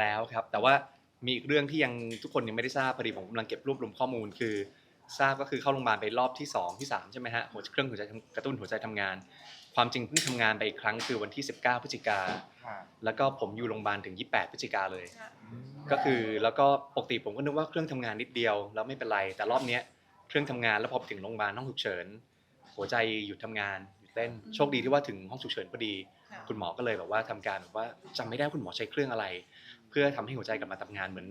แล้วครับ แต่ว่ามีอีกเรื่องที่ยังทุกคนยังไม่ได้ทราบพอดีผมกำลังเก็บรวบรวมข้อมูลคือ ทราบก็คือเข้าโรงพยาบาลไปรอบที่ 2 ที่ 3 ใช่ไหมฮะหัวเครื่องหัวใจทำกระตุ้นหัวใจทำงาน ความจริงเพิ่งทำงานไปอีกครั้งคือวันที่ 19 พฤศจิกา ค่ะแล้วก็ผมอยู่โรงพยาบาลถึง 28 พฤศจิกาเลย ก็คือแล้วก็ปกติผมก็นึกว่าเครื่องทำงานนิดเดียวแล้วไม่เป็นไร แต่รอบเนี้ยเครื่องทำงานแล้วพอไปถึงโรงพยาบาลห้องฉุกเฉิน หัวใจหยุดทำงานหยุดเต้นอืมโชคดีที่ว่าถึงห้องฉุกเฉินพอดี ค่ะ คุณหมอก็เลยแบบว่าทำการแบบว่าจำไม่ได้ว่าคุณหมอใช้เครื่องอะไรเพื่อทำให้หัวใจกลับมาทำงานเหมือน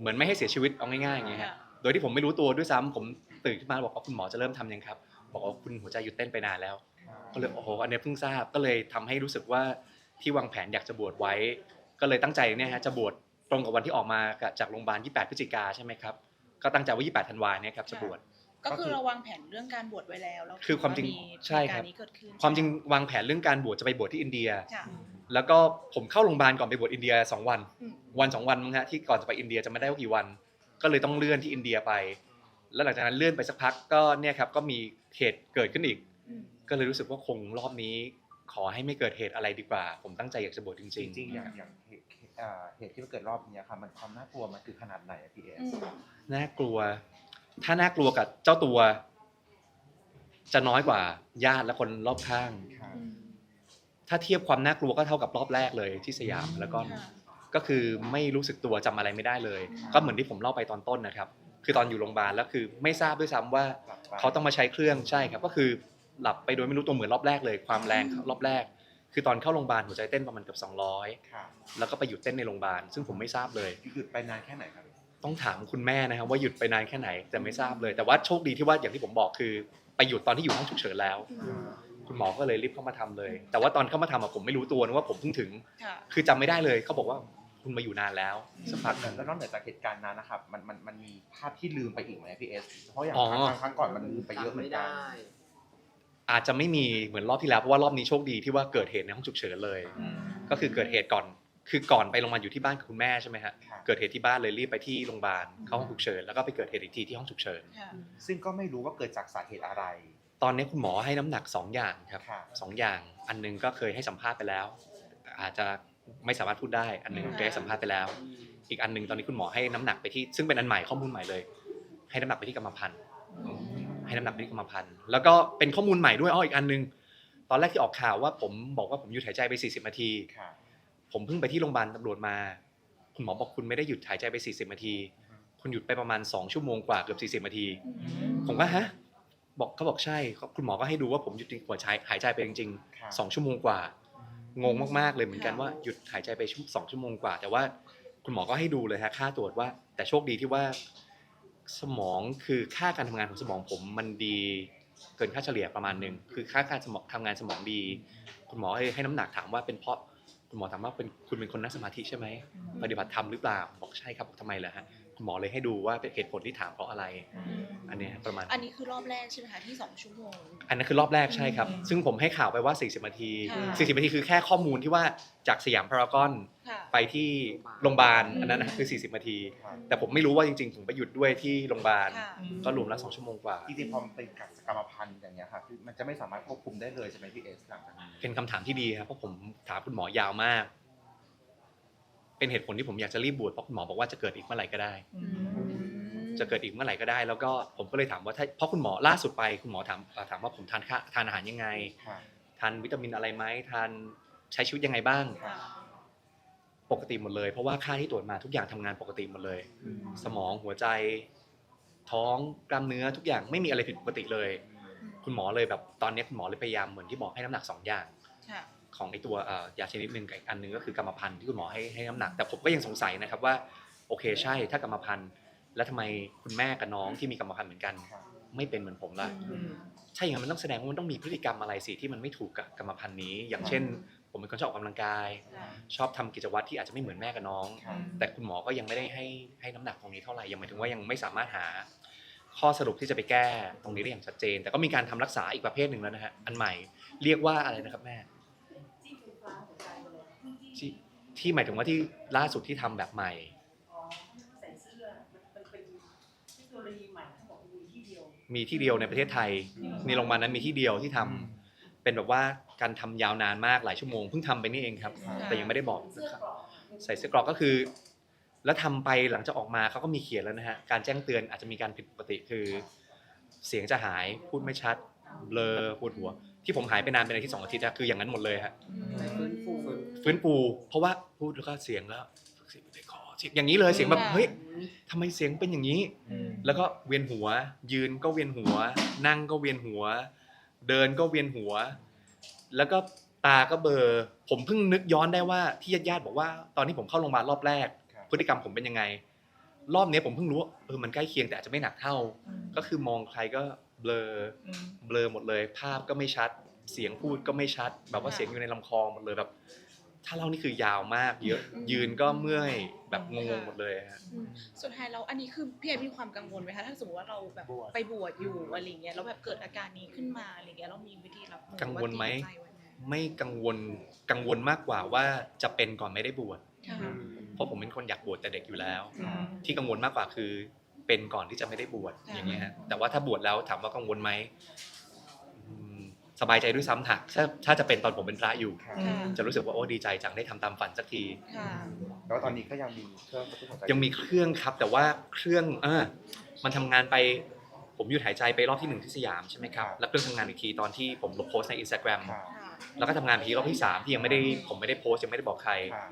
เหมือนไม่ให้เสียชีวิตเอาง่ายๆอย่างเงี้ยฮะค่ะโดยที่ผมไม่รู้ตัวด้วยซ้ำผมตื่นขึ้นมาบอกว่าคุณหมอจะเริ่มทำยังครับ บอกว่าคุณหัวใจหยุดเต้นไปนานแล้ว ก็เลยโอ้โหอันเนี้ยเพิ่งทราบก็เลยทำให้รู้สึกว่าที่วางแผนอยากจะบวชไว้ ก็เลยตั้งใจเนี่ยฮะจะบวชตรงกับวันที่ออกมาจากโรงพยาบาล28พฤศจิกาใช่ไหมครับก็ตั้งใจว่า28ธันวาเนี่ยครับจะบวชก็คือเราวางแผนเรื่องการบวชไว้แล้วแล้วคือความจริงมีใช่ครับเหตุกานี้เกิดขึ้นความจริงวางแผนเรื่องการบวชจะไปบวชที่อินเดียค่ะ แล้วก็ผมเข้าโรงพยาบาลก่อนไปบวชอินเดีย2วันอืมวันสองวันมั้งฮะที่ก่อนจะไปอินเดียจะไม่ได้ว่ากี่วัน ก็เลยต้องเลื่อนที่อินเดียไป แล้วหลังจากนั้นเลื่อนไปสักพักก็เนี่ยครับก็มีเหตุเกิดขึ้นอีกอืมก็เลยรู้สึกว่าคงรอบนี้ ขอให้ไม่เกิดเหตุอะไรดีกว่า ผมตั้งใจอยากจะบวชจจริงริงๆอย่างอย่างเหตุเอ่อเหตุที่มันเกิดรอบเนี้ยค่ะมันความน่ากลัวมันคือขนาดไหนอะพี่เออืสมๆน่ากลัว ถ้าน่ากลัวกับเจ้าตัว จะน้อยกว่าญาติและคนรอบข้างค่ะอืม ถ้าเทียบความน่ากลัวก็เท่ากับรอบแรกเลยที่สยามแล้วก็ค่ะก็คือไม่รู้สึกตัวจำอะไรไม่ได้เลย ก็เหมือนที่ผมเล่าไปตอนต้นนะครับ คือตอนอยู่โรงพยาบาลแล้วคือไม่ทราบด้วยซ้ำว่าหลับไปเขาต้องมาใช้เครื่องใช่ครับ ก็คือหลับไปโดยไม่รู้ตัวเหมือนรอบแรกเลย ความแรงรอบแรก คือตอนเข้าโรงพยาบาลหัวใจเต้นประมาณเกือบ200ค่ะแล้วก็ไปหยุดเต้นในโรงพยาบาลซึ่งผมไม่ทราบเลยหยุดไปนานแค่ไหนครับต้องถามคุณแม่นะครับว่าหยุดไปนานแค่ไหนแต่ไม่ทราบเลย แต่ว่าโชคดีที่ว่าอย่างที่ผมบอกคือ ไปหยุดตอนที่อยู่ห้องฉุกเฉินแล้วอืม คุณหมอก็เลยรีบเข้ามาทำเลย แต่ว่าตอนเข้ามาทำอะผมไม่รู้ตัวนะว่าผมเพิ่งถึง ค่ะ คือจำไม่ได้เลยเขาบอกว่าคุณมาอยู่นานแล้วสักพักหนึ่ง แล้วนอกเหนือจากเหตุการณ์นั้นนะครับมันมันมันมีภาพที่ลืมไปอีกไหมพี่เอสเพราะอย่างอ๋อ ครั้งครั้งก่อนมันลืมไปเยอะเหมือนกัน อาจจะไม่มีเหมือนรอบที่แล้วเพราะว่ารอบนี้โชคดีที่ว่าเกิดเหตุในห้องฉุกเฉินเลยอืมก็คือเกิดเหตุก่อน คือก่อนไปโรงพยาบาลอยู่ที่บ้านกับคุณแม่ใช่ไหมฮะค่ะเกิดเหตุที่บ้านเลยรีบไปที่โรงพยาบาลเข้าห้องฉุกเฉินแล้วก็ไปเกิดเหตุอีกทีที่ห้องฉุกเฉิน ค่ะซึ่งก็ไม่รู้ว่าเกิดจากสาเหตุอะไร ตอนนี้คุณหมอให้น้ำหนักสองอย่างครับค่ะ สองอย่าง อันหนึงก็เคยให้สัมภาษณ์ไปแล้ว อาจจะไม่สามารถพูดได้ อันหนึงอืมเคยให้สัมภาษณ์ไปแล้ว อีกอันหนึงตอนนี้คุณหมอให้น้ำหนักไปที่ ซึ่งเป็นอันใหม่ข้อมูลใหม่เลย ให้น้ำหนักไปที่กรรมพันธุ์ ให้น้ำหนักไปที่กรรมพันธุ์ แล้วก็เป็นข้อมูลใหม่ด้วยอ้ออีกอันหนึง ตอนแรกที่ออกข่าวว่าผมบอกว่าผมหยุดหายใจไป 40 นาที ค่ะ ผมเพิ่งไปที่โรงพยาบาลตำรวจมา คุณหมอบอกคุณไม่ได้หยุดหายใจไป 40 นาที คุณหยุดไปประมาณ 2 ชั่วโมงกว่าเกือบ 40 นาที ผมก็ฮะ บอกเขาบอกใช่เขาคุณหมอก็ให้ดูว่าผมหยุดหัวใจหายใจไปจริงค่ะๆ2ชั่วโมงกว่า งงมากๆเลยเหมือนกันว่าหยุดหายใจไปชั่วสองชั่วโมงกว่า แต่ว่าคุณหมอก็ให้ดูเลยฮะค่าตรวจว่า แต่โชคดีที่ว่า สมองคือค่าการทำงานของสมองผมมันดีเกินค่าเฉลี่ยประมาณหนึ่งคือค่าการสมองทำงานสมองดี คุณหมอให้ให้น้ำหนักถามว่าเป็นเพราะคุณหมอถามว่าเป็นคุณเป็นคนนั่งสมาธิใช่ไหมปฏิบัติธรรมหรือเปล่าบอกใช่ครับบอกทำไมล่ะฮะคุณ หมอเลยให้ดูว่าเป็นเหตุผลที่ถามเพราะอะไร อันเนี้ยประมาณ อันนี้คือรอบแรกใช่ไหมคะที่สองชั่วโมง อันนั้นคือรอบแรกใช่ครับอืมซึ่งผมให้ข่าวไปว่า 40นาที ค่ะ 40นาทีคือแค่ข้อมูลที่ว่าจากสยามพารากอนค่ะ ไปที่โรงพยาบาลอืมอันนั้นนะคือ 40นาทีค่ะแต่ผมไม่รู้ว่าจริงๆผมไปหยุดด้วยที่โรงพยาบาลค่ะ ก็รวมแล้ว2ชั่วโมงกว่า จริงๆพอมันเป็นกรรมพันธุ์อย่างเงี้ยค่ะคือมันจะไม่สามารถควบคุมได้เลยใช่ไหมพี่เอสหลังจากนี้เป็นคำถามที่ดีครับเพราะผมถามคุณหมอยาวมาก เป็นเหตุผลที่ผมอยากจะรีบบวชเพราะคุณหมอบอกว่าจะเกิดอีกเมื่อไหร่ก็ได้อืมจะเกิดอีกเมื่อไหร่ก็ได้ แล้วก็ผมก็เลยถามว่าถ้าเพราะคุณหมอล่าสุดไปคุณหมอถามเอ่อถามว่าผมทานข้าทานอาหารยังไงค่ะทานวิตามินอะไรไหมทานใช้ชีวิตยังไงบ้างค่ะปกติหมดเลย เพราะว่าค่าที่ตรวจมาทุกอย่างทำงานปกติหมดเลยอืมสมองหัวใจ ท้องกล้ามเนื้อทุกอย่างไม่มีอะไรผิดปกติเลย คุณหมอเลยแบบตอนนี้คุณหมอเลยพยายามเหมือนที่บอกให้น้ำหนักสองอย่างค่ะ ของไอตัวเอ่อยาชนิดหนึ่งกับอีกอันหนึงก็คือกรรมพันธุ์ที่คุณหมอให้ให้น้ำหนัก แต่ผมก็ยังสงสัยนะครับว่าโอเคใช่ถ้ากรรมพันธุ์ แล้วทำไมคุณแม่กับน้องที่มีกรรมพันธุ์เหมือนกันค่ะไม่เป็นเหมือนผมล่ะอืมใช่อย่างนั้นมันต้องแสดงว่ามันต้องมีพฤติกรรมอะไรสิที่มันไม่ถูกกับกรรมพันธุ์นี้ อย่างเช่น ผมเป็นคนชอบออกกำลังกายค่ะชอบทำกิจวัตรที่อาจจะไม่เหมือนแม่กับน้องค่ะแต่คุณหมอก็ยังไม่ได้ให้ให้น้ำหนักตรงนี้เท่าไหร่ยังหมายถึงว่ายังไม่สามารถหา ข้อสรุปที่จะไปแก้ตรงนี้ได้อย่างชัดเจน แต่ก็มีการทำรักษาอีกประเภทหนึ่งแล้วนะฮะอันใหม่เรียกว่าอะไรนะครับแม่ ที่ที่หมายถึงว่าที่ล่าสุดที่ทำแบบใหม่ อ๋อใส่เสื้อมันมันเป็นเทคโนโลยีใหม่เขาบอกมีที่เดียวมีที่เดียวในประเทศไทยในโรงพยาบาลนั้นมีที่เดียวที่ทำเป็นแบบว่าการทำยาวนานมากหลายชั่วโมงเพิ่งทำไปนี่เองครับ แต่ยังไม่ได้บอก เสื้อกรอกใส่เสื้อกรอกก็คือ แล้วทำไปหลังจากออกมาเขาก็มีเขียนแล้วนะฮะการแจ้งเตือนอาจจะมีการผิดปกติคือ เสียงจะหายพูดไม่ชัดเบลอปวดหัว ที่ผมหายไปนานเป็นอาทิตย์สองอาทิตย์นะคืออย่างนั้นหมดเลยฮะไปฟื้นฟูฟื้นฟูเพราะว่าพูดแล้วก็เสียงแล้วเสียงในคอเสียงอย่างนี้เลยเสียงแบบเฮ้ยทำไมเสียงเป็นอย่างนี้ แล้วก็เวียนหัว ยืนก็เวียนหัว นั่งก็เวียนหัว เดินก็เวียนหัว แล้วก็ตาก็เบลอผมเพิ่งนึกย้อนได้ว่าที่ญาติๆบอกว่า ตอนที่ผมเข้าโรงพยาบาลรอบแรกครับพฤติกรรมผมเป็นยังไง รอบนี้ผมเพิ่งรู้ว่าเออมันใกล้เคียงแต่อาจจะไม่หนักเท่า ก็คือมองใครก็ เบลอเบลอหมดเลย ภาพก็ไม่ชัด เสียงพูดก็ไม่ชัด แบบว่าค่ะเสียงอยู่ในลำคอหมดเลยแบบ ถ้าเล่านี่คือยาวมาก เยอะยืนก็เมื่อยแบบงงๆหมดเลยฮะ อืมสุดท้ายแล้วอันนี้คือพี่เอมีความกังวลไหมคะถ้าสมมติว่าเราแบบบวช ไปบวชอยู่อะไรเงี้ยแล้วแบบเกิดอาการนี้ขึ้นมาอะไรเงี้ยเรามีวิธีรับมือกังวลไหมรือว่าเตรียใจไว้ไหมไม่กังวลกังวลมากกว่าว่าจะเป็นก่อนไม่ได้บวชค่ะเพราะผมเป็นคนอยากบวชแต่เด็กอยู่แล้ว อืม ที่กังวลมากกว่าคือ เป็นก่อนที่จะไม่ได้บวชค่ะอย่างเงี้ยฮะแต่ว่าถ้าบวชแล้วถามว่ากังวลไหมอืมสบายใจด้วยซ้ำถักถ้าถ้าจะเป็นตอนผมเป็นพระอยู่ครับค่ะจะรู้สึกว่าโอ้ดีใจจังได้ทำตามฝันสักทีค่ะแล้วตอนนี้ก็ยังมีเครื่องกระตุ้นหัวใจยังมีเครื่องครับ แต่ว่าเครื่องเออมันทำงานไปผมหยุดหายใจไปรอบที่หนึ่งที่สยามใช่ไหมครับแล้วเครื่องทำงานอีกทีตอนที่ผมลบโพสต์ในอินสตาแกรมค่ะค่ะแล้วก็ทำงานอีกทีรอบที่สามที่ยังไม่ได้ผมไม่ได้โพสต์ยังไม่ได้บอกใครค่ะ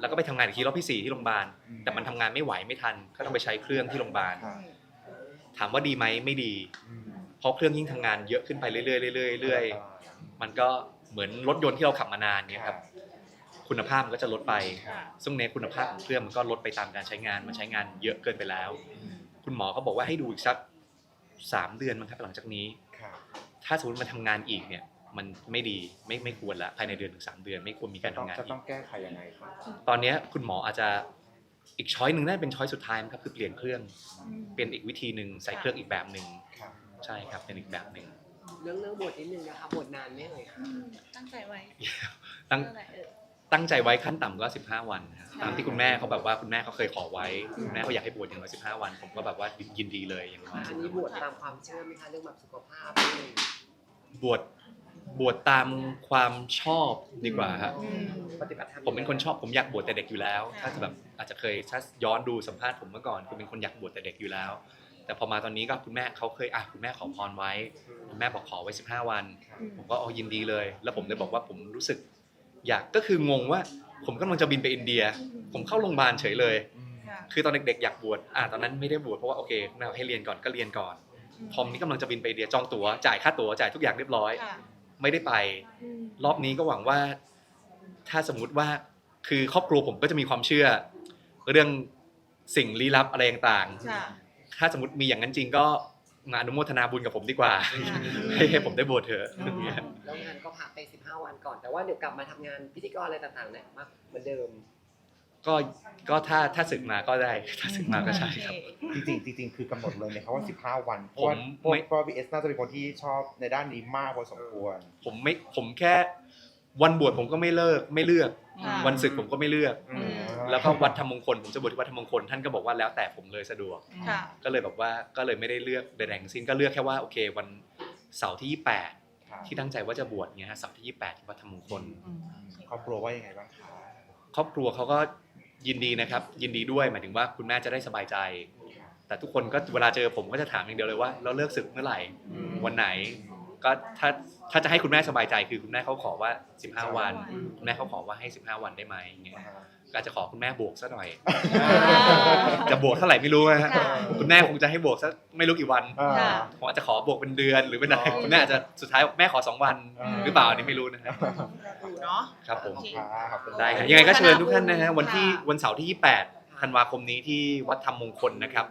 แล้วก็ไปทำงานอีกทีรอบที่สี่ที่โรงพยาบาลอืมแต่มันทำงานไม่ไหวไม่ทัน ก็ต้องไปใช้เครื่องที่โรงพยาบาลค่ะถามว่าดีไหมไม่ดี อืมเพราะเครื่องยิ่งทำงานเยอะขึ้นไปเรื่อยๆเรื่อยๆเรื่อยๆมันก็เหมือนรถยนต์ที่เราขับมานานเนี่ยครับ คุณภาพมันก็จะลดไปค่ะซึ่งในคุณภาพของเครื่องมันก็ลดไปตามการใช้งาน มันใช้งานเยอะเกินไปแล้ว คุณหมอก็บอกว่าให้ดูอีกสักสามเดือนมั้งครับหลังจากนี้ค่ะถ้าสมมติมันทำงานอีกเนี่ย มันไม่ดีไม่ไม่ควรละภายในเดือนถึงสามเดือน ไม่ควรมีการต้ทำองงานจะอีต้อกงแก้ไขยังไงครับตอนเนี้ยคุณหมออาจจะอีกช้อยหนึ่งน่าจะเป็นช้อยสุดท้ายมั้งครับคือเปลี่ยนเครื่องอืมเป็นอีกวิธีหนึ่งใส่เครื่องอีกแบบหนึ่งค่ะใช่ครับเป็นอีกแบบหนึ่งเรื่องเรื่องบทนิดนึงนะคะบทนานไหม่เอ่ยคะอืมตั้งใจไว้ตั้งเรื่องอะไรเออตั้งใจไว้ขั้นต่ำก็15 วันครับค่ะตามที่คุณแม่เขาแบบว่าคุณแม่เขาเคยขอไว้คุณแม่เขาอยากให้บวชอย่างน้อย15 วัน ผมก็แบบว่ายินดีเลยอย่างน้อยอันนี้บวชตามความเชื่อไหมคะเรื่องแบบสุขภาพอะไรอย่างเงี้ยบวช บวชตามความชอบดีกว่าครับอืมปฏิบัติธรรม ผมเป็นคนชอบผมอยากบวชแต่เด็กอยู่แล้วค่ะถ้าจะแบบอาจจะเคยถ้าย้อนดูสัมภาษณ์ผมเมื่อก่อนคุณเป็นคนอยากบวชแต่เด็กอยู่แล้ว แต่พอมาตอนนี้ก็คุณแม่เขาเคยอะคุณแม่ขอพรไว้ คุณแม่บอกขอไว้ 15 วันอืมผมก็เอายินดีเลย แล้วผมเลยบอกว่าผมรู้สึก อยากก็คืองงว่า ผมกำลังจะบินไปอินเดีย ผมเข้าโรงพยาบาลเฉยเลยค่ะคือตอนเด็กๆอยากบวชอ่าตอนนั้นไม่ได้บวชเพราะว่าโอเคแม่บอกให้เรียนก่อนก็เรียนก่อน พอมนี้กำลังจะบินไปอินเดียจองตั๋วจ่ายค่าตั๋วจ่ายทุกอย่างเรียบร้อย ค่ะ ไม่ได้ไปอืมรอบนี้ก็หวังว่า ถ้าสมมุติว่าคือครอบครัวผมก็จะมีความเชื่อ เรื่องสิ่งลี้ลับอะไรต่างค่ะๆถ้าสมมติมีอย่างนั้นจริงก็มาอนุโมทนาบุญกับผมดีกว่า ให้ให้ผมได้บวชเถอะอ๋ออย่างเงี้ยแล้วงานก็พักไป 15 วันก่อน แต่ว่าเดี๋ยวกลับมาทำงานพิธีกรอะไรต่างๆเนี่ยมาเหมือนเดิม ก็ก็ถ้าถ้าศึกมาก็ได้ ถ้าศึกมาก็ใช่ครับ จริงๆจริงๆคือกำหนดเลยไหมครับว่า 15 วัน เพผราะว่ามเพราะไม่ เพราะพีเอสน่าจะเป็นคนที่ชอบในด้านนี้มากพอสมควร ผมไม่ผมแค่วันบวชผมก็ไม่เลิกไม่เลือกค่ะวันศึกผมก็ไม่เลือก อืม แล้วก็วัดธรรมมงคลผมจะบวชที่วัดธรรมมงคลท่านก็บอกว่าแล้วแต่ผมเลยสะดวก ค่ะ ก็เลยแบบว่าก็เลยไม่ได้เลือกใดๆทั้งสิ้นก็เลือกแค่ว่าโอเค วันเสาร์ที่28 ที่ตั้งใจว่าจะบวชเนี่ยฮะเสาร์ที่ 28ที่วัดธรรมมงคล ครอบครัวว่ายังไงบ้างคะ ครอบครัวเขาก็ ยินดีนะครับ ยินดีด้วยหมายถึงว่าคุณแม่จะได้สบายใจ แต่ทุกคนก็เวลาเจอผมก็จะถามอย่างเดียวเลยว่าเราเลิกศึกเมื่อไหร่วันไหน ก็ถ้าถ้าจะให้คุณแม่สบายใจคือคุณแม่เขาขอว่า 15 วันคุณแม่เขาขอว่าให้ 15 วันได้ไหมอย่างเงี้ยก็ อาจจะขอคุณแม่บวกซะหน่อย จะบวกเท่าไหร่ไม่รู้นะฮะค่ะคุณแม่คงจะให้บวกสักไม่รู้กี่วันอ่าค่ะผมอาจจะขอบวกเป็นเดือนหรือเป็นอะไรอ๋อคุณแม่อาจจะสุดท้ายบอกแม่ขอสองวันอ่าหรือเปล่าอันนี้ไม่รู้นะครับอยู่เนาะครับผม โอเคค่ะขอบคุณได้ครับโอ้ยังไงก็เชิญทุกท่านนะฮะวันที่ค่ะวันเสาร์ที่ 28ธันวาคมนี้ที่วัดธรรมมงคลนะครับ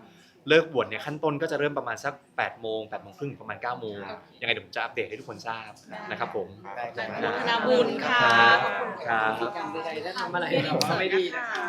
เลิกบวชเนี่ยขั้นต้นก็จะเริ่มประมาณสัก8โมง8โมงครึ่งประมาณ9โมงยังไงเดี๋ยวผมจะอัปเดตให้ทุกคนทราบนะครับผมได้อนุคโมรับทนาบุญค่ะครับขอบคุณครับกิจกรรมใดๆถ้าทำอะไรแบบว่าไม่ดีนะคะ